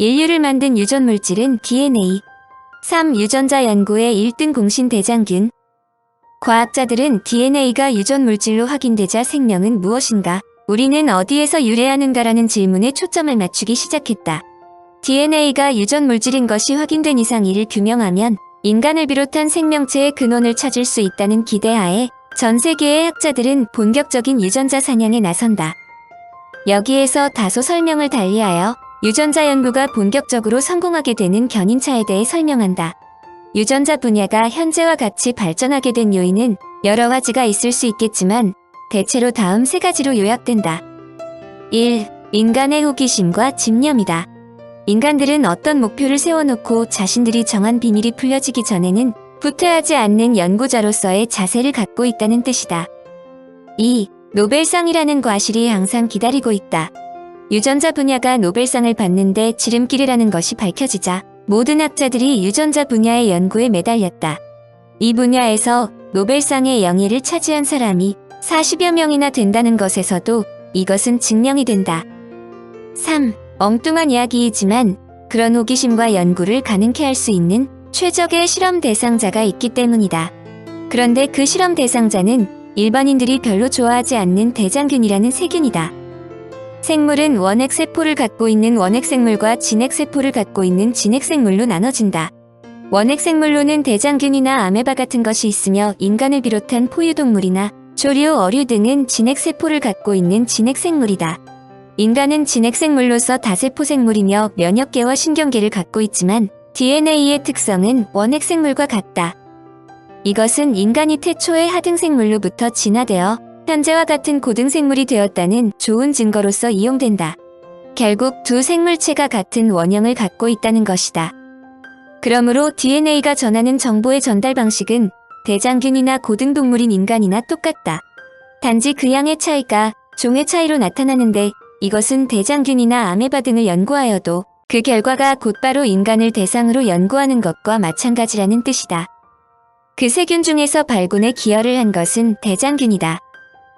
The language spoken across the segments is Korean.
인류를 만든 유전 물질은 DNA. 3. 유전자 연구의 1등 공신 대장균. 과학자들은 DNA가 유전 물질로 확인되자 생명은 무엇인가? 우리는 어디에서 유래하는가라는 질문에 초점을 맞추기 시작했다. DNA가 유전 물질인 것이 확인된 이상 이를 규명하면 인간을 비롯한 생명체의 근원을 찾을 수 있다는 기대하에 전 세계의 학자들은 본격적인 유전자 사냥에 나선다. 여기에서 다소 설명을 달리하여 유전자 연구가 본격적으로 성공하게 되는 견인차에 대해 설명한다. 유전자 분야가 현재와 같이 발전하게 된 요인은 여러 가지가 있을 수 있겠지만 대체로 다음 세 가지로 요약된다. 1. 인간의 호기심과 집념이다. 인간들은 어떤 목표를 세워놓고 자신들이 정한 비밀이 풀려지기 전에는 후퇴하지 않는 연구자로서의 자세를 갖고 있다는 뜻이다. 2. 노벨상이라는 과실이 항상 기다리고 있다. 유전자 분야가 노벨상을 받는데 지름길이라는 것이 밝혀지자 모든 학자들이 유전자 분야의 연구에 매달렸다. 이 분야에서 노벨상의 영예를 차지한 사람이 40여 명이나 된다는 것에서도 이것은 증명이 된다. 3. 엉뚱한 이야기이지만 그런 호기심과 연구를 가능케 할 수 있는 최적의 실험 대상자가 있기 때문이다. 그런데 그 실험 대상자는 일반인들이 별로 좋아하지 않는 대장균이라는 세균이다. 생물은 원핵 세포를 갖고 있는 원핵 생물과 진핵 세포를 갖고 있는 진핵 생물로 나눠진다. 원핵 생물로는 대장균이나 아메바 같은 것이 있으며 인간을 비롯한 포유동물이나 조류, 어류 등은 진핵 세포를 갖고 있는 진핵 생물이다. 인간은 진핵 생물로서 다세포 생물이며 면역계와 신경계를 갖고 있지만 DNA의 특성은 원핵 생물과 같다. 이것은 인간이 태초의 하등 생물로부터 진화되어 현재와 같은 고등생물이 되었다는 좋은 증거로서 이용된다. 결국 두 생물체가 같은 원형을 갖고 있다는 것이다. 그러므로 DNA가 전하는 정보의 전달 방식은 대장균이나 고등동물인 인간이나 똑같다. 단지 그 양의 차이가 종의 차이로 나타나는데 이것은 대장균이나 아메바 등을 연구하여도 그 결과가 곧바로 인간을 대상으로 연구하는 것과 마찬가지라는 뜻이다. 그 세균 중에서 발군에 기여를 한 것은 대장균이다.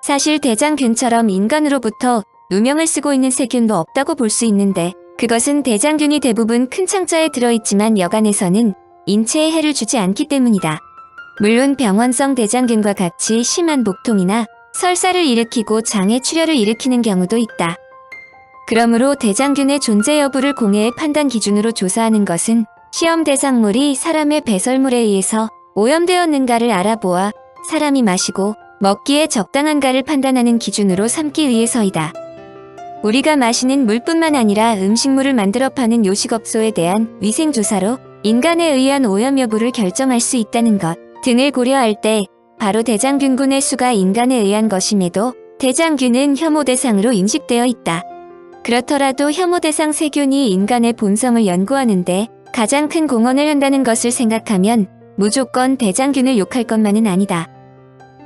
사실 대장균처럼 인간으로부터 누명을 쓰고 있는 세균도 없다고 볼 수 있는데 그것은 대장균이 대부분 큰 창자에 들어있지만 여간에서는 인체에 해를 주지 않기 때문이다. 물론 병원성 대장균과 같이 심한 복통이나 설사를 일으키고 장애 출혈을 일으키는 경우도 있다. 그러므로 대장균의 존재 여부를 공해의 판단 기준으로 조사하는 것은 시험 대상물이 사람의 배설물에 의해서 오염되었는가를 알아보아 사람이 마시고 먹기에 적당한가를 판단하는 기준으로 삼기 위해서이다. 우리가 마시는 물뿐만 아니라 음식물을 만들어 파는 요식업소에 대한 위생조사로 인간에 의한 오염 여부를 결정할 수 있다는 것 등을 고려할 때 바로 대장균군의 수가 인간에 의한 것임에도 대장균은 혐오 대상으로 인식되어 있다. 그렇더라도 혐오 대상 세균이 인간의 본성을 연구하는데 가장 큰 공헌을 한다는 것을 생각하면 무조건 대장균을 욕할 것만은 아니다.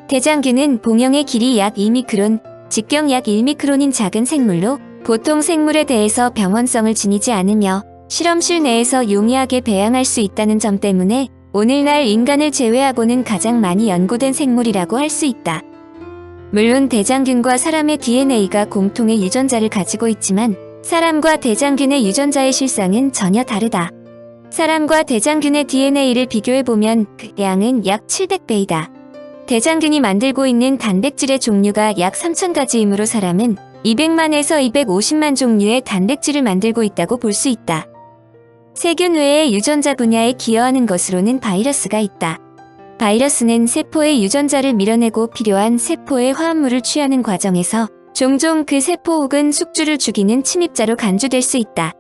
대장균은 봉형의 길이 약 2미크론, 직경 약 1미크론인 작은 생물로 보통 생물에 대해서 병원성을 지니지 않으며 실험실 내에서 용이하게 배양할 수 있다는 점 때문에 오늘날 인간을 제외하고는 가장 많이 연구된 생물이라고 할 수 있다. 물론 대장균과 사람의 DNA가 공통의 유전자를 가지고 있지만 사람과 대장균의 유전자의 실상은 전혀 다르다. 사람과 대장균의 DNA를 비교해보면 그 양은 약 700배이다. 대장균이 만들고 있는 단백질의 종류가 약 3,000가지이므로 사람은 200만에서 250만 종류의 단백질을 만들고 있다고 볼 수 있다. 세균 외에 유전자 분야에 기여하는 것으로는 바이러스가 있다. 바이러스는 세포의 유전자를 밀어내고 필요한 세포의 화합물을 취하는 과정에서 종종 그 세포 혹은 숙주를 죽이는 침입자로 간주될 수 있다.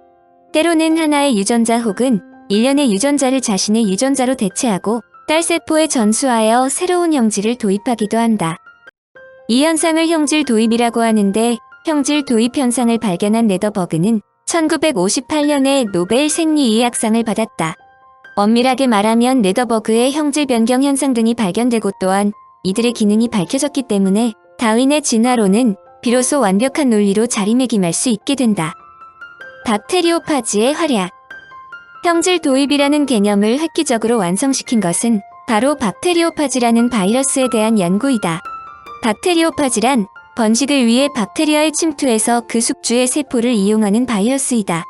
때로는 하나의 유전자 혹은 일련의 유전자를 자신의 유전자로 대체하고 딸세포에 전수하여 새로운 형질을 도입하기도 한다. 이 현상을 형질 도입이라고 하는데 형질 도입 현상을 발견한 레더버그는 1958년에 노벨 생리의학상을 받았다. 엄밀하게 말하면 레더버그의 형질 변경 현상 등이 발견되고 또한 이들의 기능이 밝혀졌기 때문에 다윈의 진화론은 비로소 완벽한 논리로 자리매김할 수 있게 된다. 박테리오파지의 활약 형질 도입이라는 개념을 획기적으로 완성시킨 것은 바로 박테리오파지라는 바이러스에 대한 연구이다. 박테리오파지란 번식을 위해 박테리아에 침투해서 그 숙주의 세포를 이용하는 바이러스이다.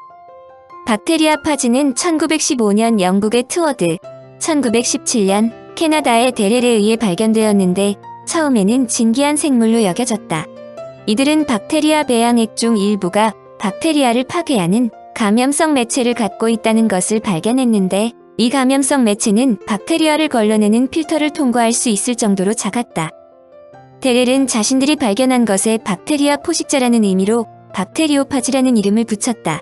박테리아 파지는 1915년 영국의 트워드, 1917년 캐나다의 데렐에 의해 발견되었는데 처음에는 진기한 생물로 여겨졌다. 이들은 박테리아 배양액 중 일부가 박테리아를 파괴하는 감염성 매체를 갖고 있다는 것을 발견했는데 이 감염성 매체는 박테리아를 걸러내는 필터를 통과할 수 있을 정도로 작았다. 데렐은 자신들이 발견한 것에 박테리아 포식자라는 의미로 박테리오파지라는 이름을 붙였다.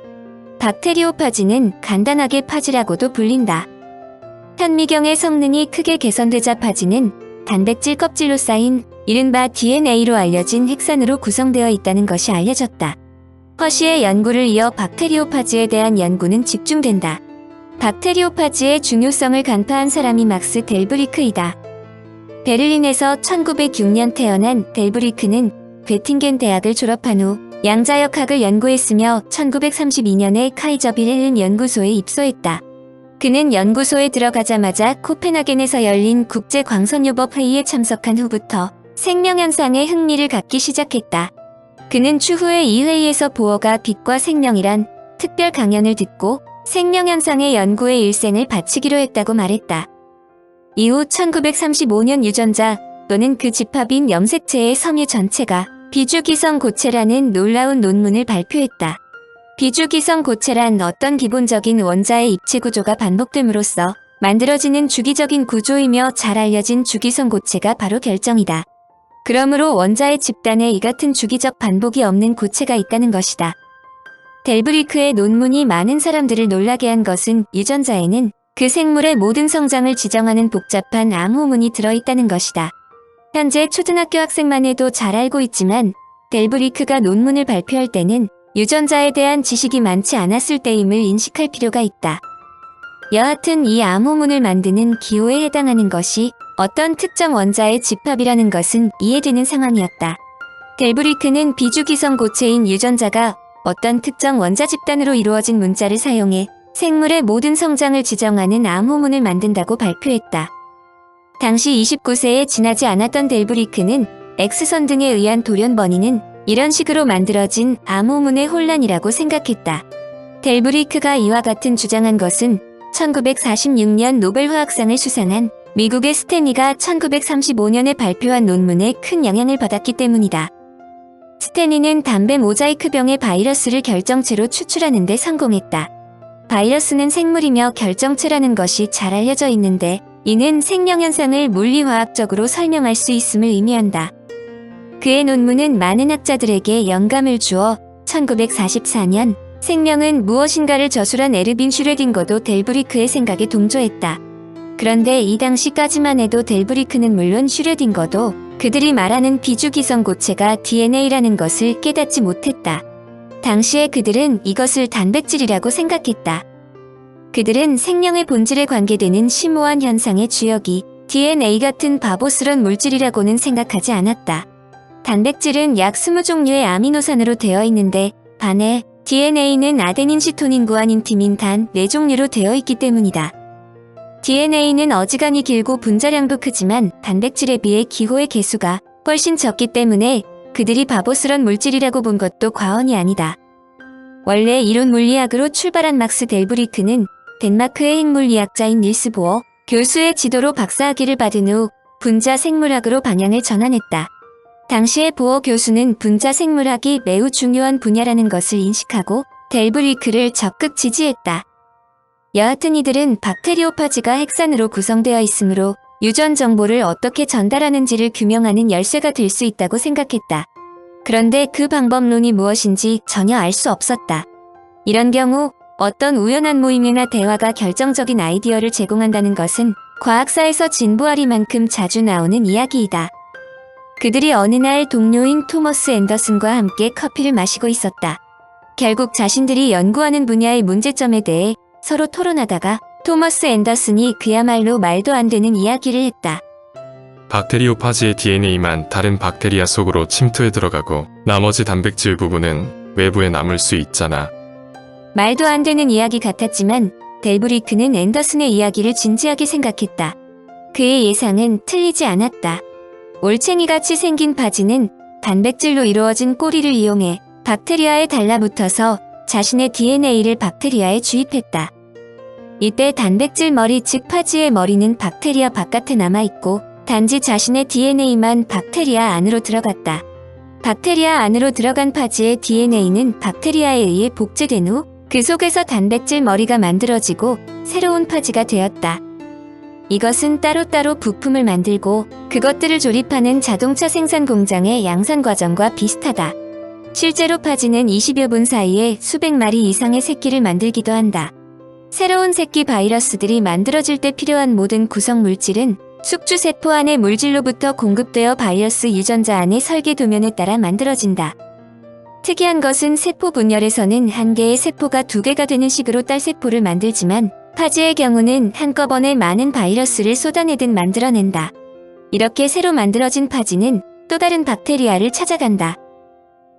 박테리오파지는 간단하게 파지라고도 불린다. 현미경의 성능이 크게 개선되자 파지는 단백질 껍질로 쌓인 이른바 DNA로 알려진 핵산으로 구성되어 있다는 것이 알려졌다. 허시의 연구를 이어 박테리오파지에 대한 연구는 집중된다. 박테리오파지의 중요성을 간파한 사람이 막스 델브리크이다. 베를린에서 1906년 태어난 델브리크는 베팅겐 대학을 졸업한 후 양자역학을 연구했으며 1932년에 카이저빌 연구소에 입소했다. 그는 연구소에 들어가자마자 코펜하겐에서 열린 국제광선요법 회의에 참석한 후부터 생명현상에 흥미를 갖기 시작했다. 그는 추후에 이 회의에서 보어가 빛과 생명이란 특별 강연을 듣고 생명현상의 연구에 일생을 바치기로 했다고 말했다. 이후 1935년 유전자 또는 그 집합인 염색체의 섬유 전체가 비주기성 고체라는 놀라운 논문을 발표했다. 비주기성 고체란 어떤 기본적인 원자의 입체 구조가 반복됨으로써 만들어지는 주기적인 구조이며 잘 알려진 주기성 고체가 바로 결정이다. 그러므로 원자의 집단에 이 같은 주기적 반복이 없는 고체가 있다는 것이다. 델브리크의 논문이 많은 사람들을 놀라게 한 것은 유전자에는 그 생물의 모든 성장을 지정하는 복잡한 암호문이 들어있다는 것이다. 현재 초등학교 학생만 해도 잘 알고 있지만 델브리크가 논문을 발표할 때는 유전자에 대한 지식이 많지 않았을 때임을 인식할 필요가 있다. 여하튼 이 암호문을 만드는 기호에 해당하는 것이 어떤 특정 원자의 집합이라는 것은 이해되는 상황이었다. 델브리크는 비주기성 고체인 유전자가 어떤 특정 원자 집단으로 이루어진 문자를 사용해 생물의 모든 성장을 지정하는 암호문을 만든다고 발표했다. 당시 29세에 지나지 않았던 델브리크는 X선 등에 의한 돌연 번이는 이런 식으로 만들어진 암호문의 혼란이라고 생각했다. 델브리크가 이와 같은 주장한 것은 1946년 노벨 화학상을 수상한 미국의 스테니가 1935년에 발표한 논문에 큰 영향을 받았기 때문이다. 스테니는 담배 모자이크병의 바이러스를 결정체로 추출하는 데 성공했다. 바이러스는 생물이며 결정체라는 것이 잘 알려져 있는데 이는 생명현상을 물리화학적으로 설명할 수 있음을 의미한다. 그의 논문은 많은 학자들에게 영감을 주어 1944년 생명은 무엇인가를 저술한 에르빈 슈레딩거도 델브리크의 생각에 동조했다. 그런데 이 당시까지만 해도 델브리크는 물론 슈레딩거도 그들이 말하는 비주기성 고체가 DNA라는 것을 깨닫지 못했다. 당시에 그들은 이것을 단백질이라고 생각했다. 그들은 생명의 본질에 관계되는 심오한 현상의 주역이 DNA 같은 바보스런 물질이라고는 생각하지 않았다. 단백질은 약 20종류의 아미노산으로 되어 있는데 반해 DNA는 아데닌 시토닌 구아닌 티민 단 4종류로 되어 있기 때문이다. DNA는 어지간히 길고 분자량도 크지만 단백질에 비해 기호의 개수가 훨씬 적기 때문에 그들이 바보스런 물질이라고 본 것도 과언이 아니다. 원래 이론 물리학으로 출발한 막스 델브리크는 덴마크의 핵물리학자인 닐스 보어 교수의 지도로 박사학위를 받은 후 분자 생물학으로 방향을 전환했다. 당시에 보어 교수는 분자 생물학이 매우 중요한 분야라는 것을 인식하고 델브리크를 적극 지지했다. 여하튼 이들은 박테리오파지가 핵산으로 구성되어 있으므로 유전 정보를 어떻게 전달하는지를 규명하는 열쇠가 될 수 있다고 생각했다. 그런데 그 방법론이 무엇인지 전혀 알 수 없었다. 이런 경우 어떤 우연한 모임이나 대화가 결정적인 아이디어를 제공한다는 것은 과학사에서 진부하리만큼 자주 나오는 이야기이다. 그들이 어느 날 동료인 토머스 앤더슨과 함께 커피를 마시고 있었다. 결국 자신들이 연구하는 분야의 문제점에 대해 서로 토론하다가 토머스 앤더슨이 그야말로 말도 안 되는 이야기를 했다. 박테리오파지의 DNA만 다른 박테리아 속으로 침투해 들어가고 나머지 단백질 부분은 외부에 남을 수 있잖아. 말도 안 되는 이야기 같았지만 델브리크는 앤더슨의 이야기를 진지하게 생각했다. 그의 예상은 틀리지 않았다. 올챙이같이 생긴 파지는 단백질로 이루어진 꼬리를 이용해 박테리아에 달라붙어서 자신의 DNA를 박테리아에 주입했다. 이때 단백질 머리 즉 파지의 머리는 박테리아 바깥에 남아있고 단지 자신의 DNA만 박테리아 안으로 들어갔다. 박테리아 안으로 들어간 파지의 DNA는 박테리아에 의해 복제된 후 그 속에서 단백질 머리가 만들어지고 새로운 파지가 되었다. 이것은 따로따로 부품을 만들고 그것들을 조립하는 자동차 생산 공장의 양산 과정과 비슷하다. 실제로 파지는 20여 분 사이에 수백 마리 이상의 새끼를 만들기도 한다. 새로운 새끼 바이러스들이 만들어질 때 필요한 모든 구성 물질은 숙주세포 안의 물질로부터 공급되어 바이러스 유전자 안의 설계 도면에 따라 만들어진다. 특이한 것은 세포 분열에서는 한 개의 세포가 두 개가 되는 식으로 딸세포를 만들지만 파지의 경우는 한꺼번에 많은 바이러스를 쏟아내듯 만들어낸다. 이렇게 새로 만들어진 파지는 또 다른 박테리아를 찾아간다.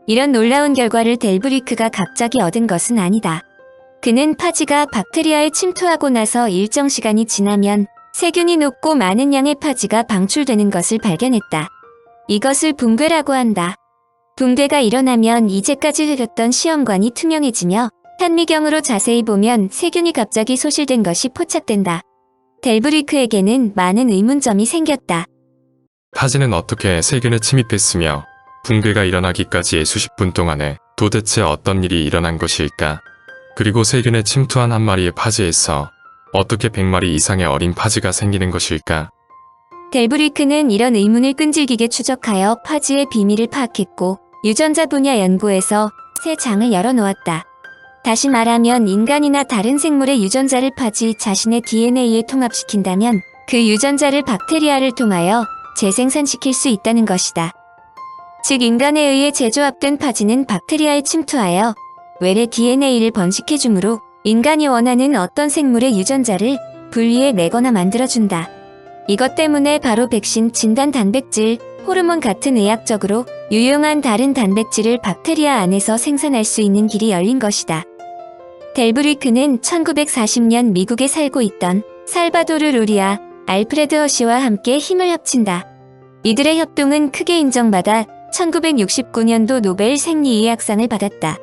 이런 놀라운 결과를 델브리크가 갑자기 얻은 것은 아니다. 그는 파지가 박테리아에 침투하고 나서 일정 시간이 지나면 세균이 녹고 많은 양의 파지가 방출되는 것을 발견했다. 이것을 붕괴라고 한다. 붕괴가 일어나면 이제까지 흐렸던 시험관이 투명해지며 현미경으로 자세히 보면 세균이 갑자기 소실된 것이 포착된다. 델브리크에게는 많은 의문점이 생겼다. 파지는 어떻게 세균에 침입했으며 붕괴가 일어나기까지의 수십 분 동안에 도대체 어떤 일이 일어난 것일까? 그리고 세균에 침투한 한 마리의 파지에서 어떻게 100마리 이상의 어린 파지가 생기는 것일까? 델브리크는 이런 의문을 끈질기게 추적하여 파지의 비밀을 파악했고 유전자 분야 연구에서 새 장을 열어놓았다. 다시 말하면 인간이나 다른 생물의 유전자를 파지 자신의 DNA에 통합시킨다면 그 유전자를 박테리아를 통하여 재생산시킬 수 있다는 것이다. 즉 인간에 의해 재조합된 파지는 박테리아에 침투하여 외래 DNA를 번식해주므로 인간이 원하는 어떤 생물의 유전자를 분리해 내거나 만들어준다. 이것 때문에 바로 백신, 진단 단백질, 호르몬 같은 의학적으로 유용한 다른 단백질을 박테리아 안에서 생산할 수 있는 길이 열린 것이다. 델브리크는 1940년 미국에 살고 있던 살바도르 루리아, 알프레드 허시와 함께 힘을 합친다. 이들의 협동은 크게 인정받아 1969년도 노벨 생리의학상을 받았다.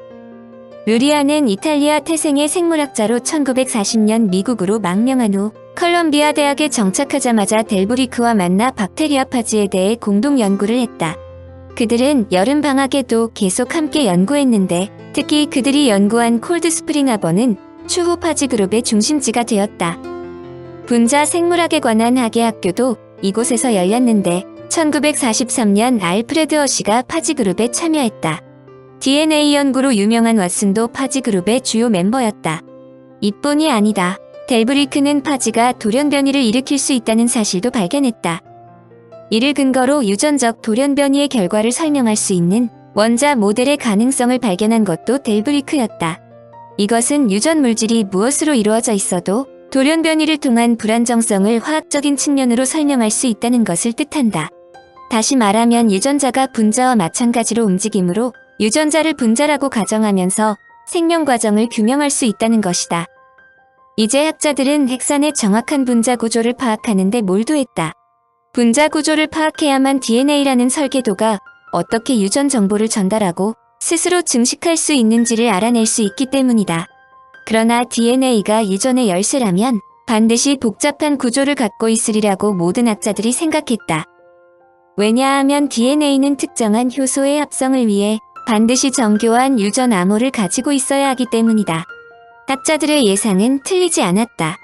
루리아는 이탈리아 태생의 생물학자로 1940년 미국으로 망명한 후 컬럼비아 대학에 정착하자마자 델브리크와 만나 박테리아 파지에 대해 공동 연구를 했다. 그들은 여름 방학에도 계속 함께 연구했는데 특히 그들이 연구한 콜드스프링 하버는 추후 파지 그룹의 중심지가 되었다. 분자 생물학에 관한 학예 학교도 이곳에서 열렸는데 1943년 알프레드 허시가 파지 그룹에 참여했다. DNA 연구로 유명한 왓슨도 파지 그룹의 주요 멤버였다. 이뿐이 아니다. 델브리크는 파지가 돌연변이를 일으킬 수 있다는 사실도 발견했다. 이를 근거로 유전적 돌연변이의 결과를 설명할 수 있는 원자 모델의 가능성을 발견한 것도 델브리크였다. 이것은 유전 물질이 무엇으로 이루어져 있어도 돌연변이를 통한 불안정성을 화학적인 측면으로 설명할 수 있다는 것을 뜻한다. 다시 말하면 유전자가 분자와 마찬가지로 움직이므로 유전자를 분자라고 가정하면서 생명 과정을 규명할 수 있다는 것이다. 이제 학자들은 핵산의 정확한 분자 구조를 파악하는 데 몰두했다. 분자 구조를 파악해야만 DNA라는 설계도가 어떻게 유전 정보를 전달하고 스스로 증식할 수 있는지를 알아낼 수 있기 때문이다. 그러나 DNA가 유전의 열쇠라면 반드시 복잡한 구조를 갖고 있으리라고 모든 학자들이 생각했다. 왜냐하면 DNA는 특정한 효소의 합성을 위해 반드시 정교한 유전 암호를 가지고 있어야 하기 때문이다. 학자들의 예상은 틀리지 않았다.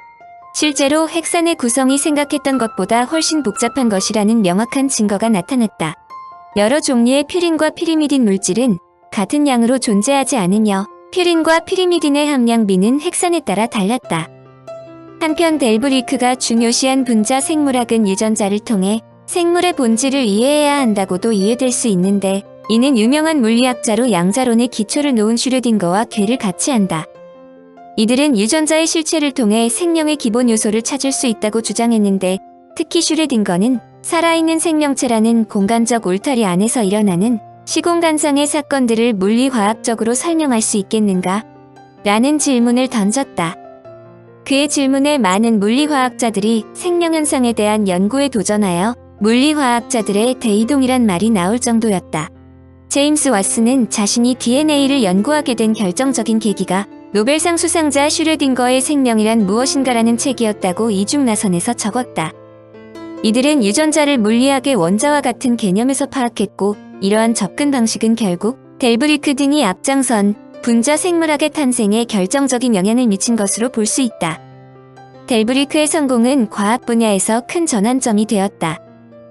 실제로 핵산의 구성이 생각했던 것보다 훨씬 복잡한 것이라는 명확한 증거가 나타났다. 여러 종류의 퓨린과 피리미딘 물질은 같은 양으로 존재하지 않으며 퓨린과 피리미딘의 함량비는 핵산에 따라 달랐다. 한편 델브리크가 중요시한 분자 생물학은 유전자를 통해 생물의 본질을 이해해야 한다고도 이해될 수 있는데 이는 유명한 물리학자로 양자론의 기초를 놓은 슈르딩거와 괴를 같이 한다. 이들은 유전자의 실체를 통해 생명의 기본 요소를 찾을 수 있다고 주장했는데 특히 슈레딩거는 살아있는 생명체라는 공간적 울타리 안에서 일어나는 시공간상의 사건들을 물리화학적으로 설명할 수 있겠는가? 라는 질문을 던졌다. 그의 질문에 많은 물리화학자들이 생명현상에 대한 연구에 도전하여 물리화학자들의 대이동이란 말이 나올 정도였다. 제임스 왓슨은 자신이 DNA를 연구하게 된 결정적인 계기가 노벨상 수상자 슈레딩거의 생명이란 무엇인가라는 책이었다고 이중나선에서 적었다. 이들은 유전자를 물리학의 원자와 같은 개념에서 파악했고 이러한 접근 방식은 결국 델브리크 등이 앞장선 분자 생물학의 탄생에 결정적인 영향을 미친 것으로 볼 수 있다. 델브리크의 성공은 과학 분야에서 큰 전환점이 되었다.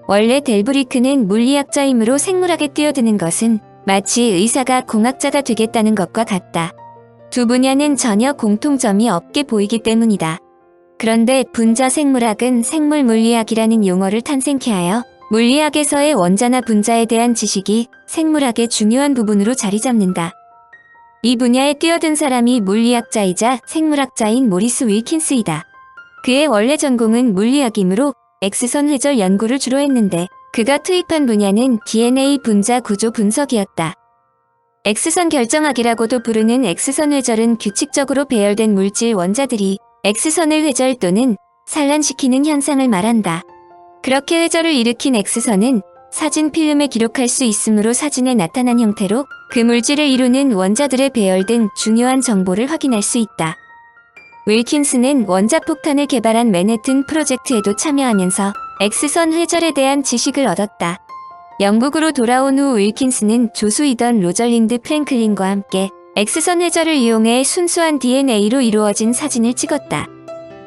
원래 델브리크는 물리학자이므로 생물학에 뛰어드는 것은 마치 의사가 공학자가 되겠다는 것과 같다. 두 분야는 전혀 공통점이 없게 보이기 때문이다. 그런데 분자 생물학은 생물 물리학이라는 용어를 탄생케 하여 물리학에서의 원자나 분자에 대한 지식이 생물학의 중요한 부분으로 자리 잡는다. 이 분야에 뛰어든 사람이 물리학자이자 생물학자인 모리스 윌킨스이다. 그의 원래 전공은 물리학이므로 X선 회절 연구를 주로 했는데 그가 투입한 분야는 DNA 분자 구조 분석이었다. X선 결정학이라고도 부르는 X선 회절은 규칙적으로 배열된 물질 원자들이 X선을 회절 또는 산란시키는 현상을 말한다. 그렇게 회절을 일으킨 X선은 사진 필름에 기록할 수 있으므로 사진에 나타난 형태로 그 물질을 이루는 원자들의 배열 등 중요한 정보를 확인할 수 있다. 윌킨스는 원자폭탄을 개발한 맨해튼 프로젝트에도 참여하면서 X선 회절에 대한 지식을 얻었다. 영국으로 돌아온 후 윌킨스는 조수이던 로절린드 프랭클린과 함께 X선 회절을 이용해 순수한 DNA로 이루어진 사진을 찍었다.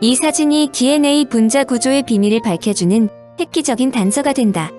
이 사진이 DNA 분자 구조의 비밀을 밝혀주는 획기적인 단서가 된다.